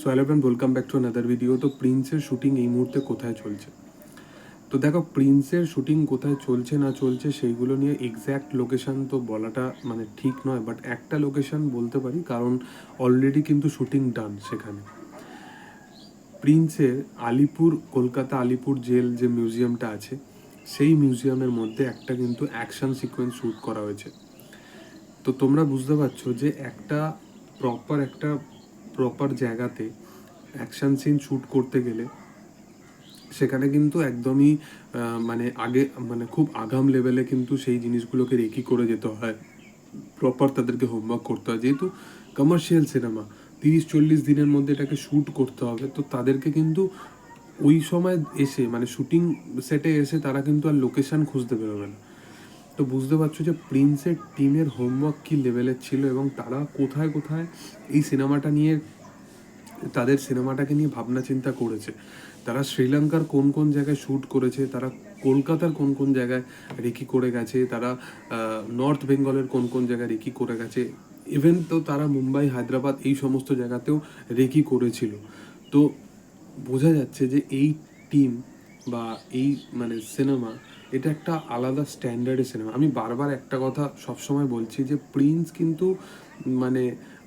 So friend welcome back to another video তো প্রিন্সের shooting এই মুহূর্তে কোথায় চলছে? তো দেখো প্রিন্সের শুটিং কোথায় চলছে না চলছে সেইগুলো নিয়ে এক্স্যাক্ট লোকেশন তো বলাটা মানে ঠিক নয় বাট একটা লোকেশন বলতে পারি, কারণ অলরেডি কিন্তু শুটিং ডান সেখানে। প্রিন্সের আলিপুর, কলকাতা আলিপুর জেল যে মিউজিয়ামটা আছে, সেই মিউজিয়ামের মধ্যে একটা কিন্তু অ্যাকশন সিকোয়েন্স শ্যুট করা হয়েছে। তো তোমরা বুঝতে পারছ যে একটা প্রপার একটা প্রপার জায়গাতে অ্যাকশন সিন শ্যুট করতে গেলে সেখানে কিন্তু একদমই মানে আগে মানে খুব আগাম লেভেলে কিন্তু সেই জিনিসগুলোকে রেকি করে যেতে হয়। প্রপার তাদেরকে হোমওয়ার্ক করতে হয়। যেহেতু কমার্শিয়াল সিনেমা তিরিশ, চল্লিশ দিনের মধ্যে এটাকে শ্যুট করতে হবে, তো তাদেরকে কিন্তু ওই সময় এসে মানে শুটিং সেটে এসে তারা কিন্তু আর লোকেশান খুঁজতে বেরোবে না। তো বুঝতে পারছ যে প্রিন্সের টিমের হোমওয়ার্ক কী লেভেলের ছিল এবং তারা কোথায় কোথায় এই সিনেমাটা নিয়ে, তাদের সিনেমাটাকে নিয়ে ভাবনা চিন্তা করেছে। তারা শ্রীলঙ্কার কোন কোন জায়গায় শ্যুট করেছে, তারা কলকাতার কোন কোন জায়গায় রেকি করে গেছে, তারা নর্থ বেঙ্গলের কোন কোন জায়গায় রেকি করে গেছে। ইভেন তো তারা মুম্বাই, হায়দ্রাবাদ এই সমস্ত জায়গাতেও রেকি করেছিল। তো বোঝা যাচ্ছে যে এই টিম বা এই মানে সিনেমা এটা একটা আলাদা স্ট্যান্ডার্ডের সিনেমা আমি বারবার একটা কথা সবসময় বলছি যে প্রিন্স কিন্তু মানে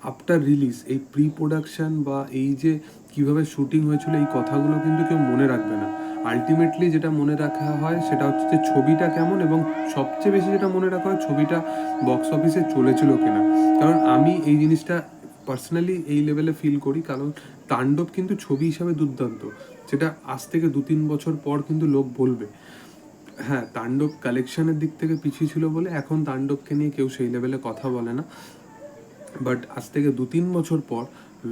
আফটার রিলিজ এই প্রি প্রোডাকশান বা এই যে কীভাবে শুটিং হয়েছিল, এই কথাগুলো কিন্তু কেউ মনে রাখবে না। আলটিমেটলি যেটা মনে রাখা হয় সেটা হচ্ছে যে ছবিটা কেমন এবং সবচেয়ে বেশি যেটা মনে রাখা হয় ছবিটা বক্স অফিসে চলেছিল কিনা। কারণ আমি এই জিনিসটা পার্সোনালি এই লেভেলে ফিল করি, কারণ তাণ্ডব কিন্তু ছবি হিসাবে দুর্দান্ত। যেটা আজ থেকে দু তিন বছর পর কিন্তু লোক বলবে। হ্যাঁ তাণ্ডব কালেকশনের দিক থেকে পিছিয়ে ছিল বলে এখন তাণ্ডবকে নিয়ে কেউ সেই লেভেলে কথা বলে না। বাট আজ থেকে দু তিন বছর পর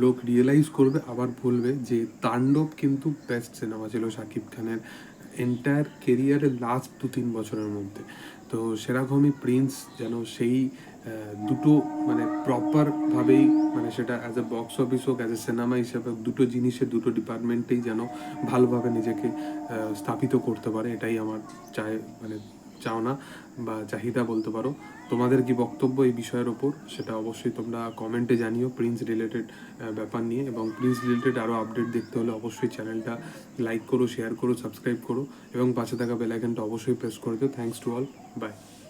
লোক রিয়েলাইজ করবে, আবার বলবে যে তাণ্ডব কিন্তু বেস্ট সিনেমা ছিল শাকিব খানের এন্টায়ার কেরিয়ারের লাস্ট দু তিন বছরের মধ্যে। তো সেরকমই প্রিন্স যেন সেই দুটো মানে প্রপারভাবেই মানে সেটা অ্যাজ এ বক্স অফিস হোক অ্যাজ এ সিনেমা হিসেবে দুটো জিনিসের দুটো ডিপার্টমেন্টেই যেন ভালোভাবে নিজেকে স্থাপিত করতে পারে, এটাই আমার চায় মানে চাওনা বা চাহিদা বলতে পারো, তোমাদের কি বক্তব্য এই বিষয়ের ওপর? সেটা অবশ্যই তোমরা কমেন্টে জানিও প্রিন্স রিলেটেড ব্যাপার নিয়ে এবং প্রিন্স রিলেটেড আরও আপডেট দেখতে হলে অবশ্যই চ্যানেলটা লাইক করো শেয়ার করো সাবস্ক্রাইব করো এবং পাশে থাকা বেলাইকনটা অবশ্যই প্রেস করে দিও। Thanks to all by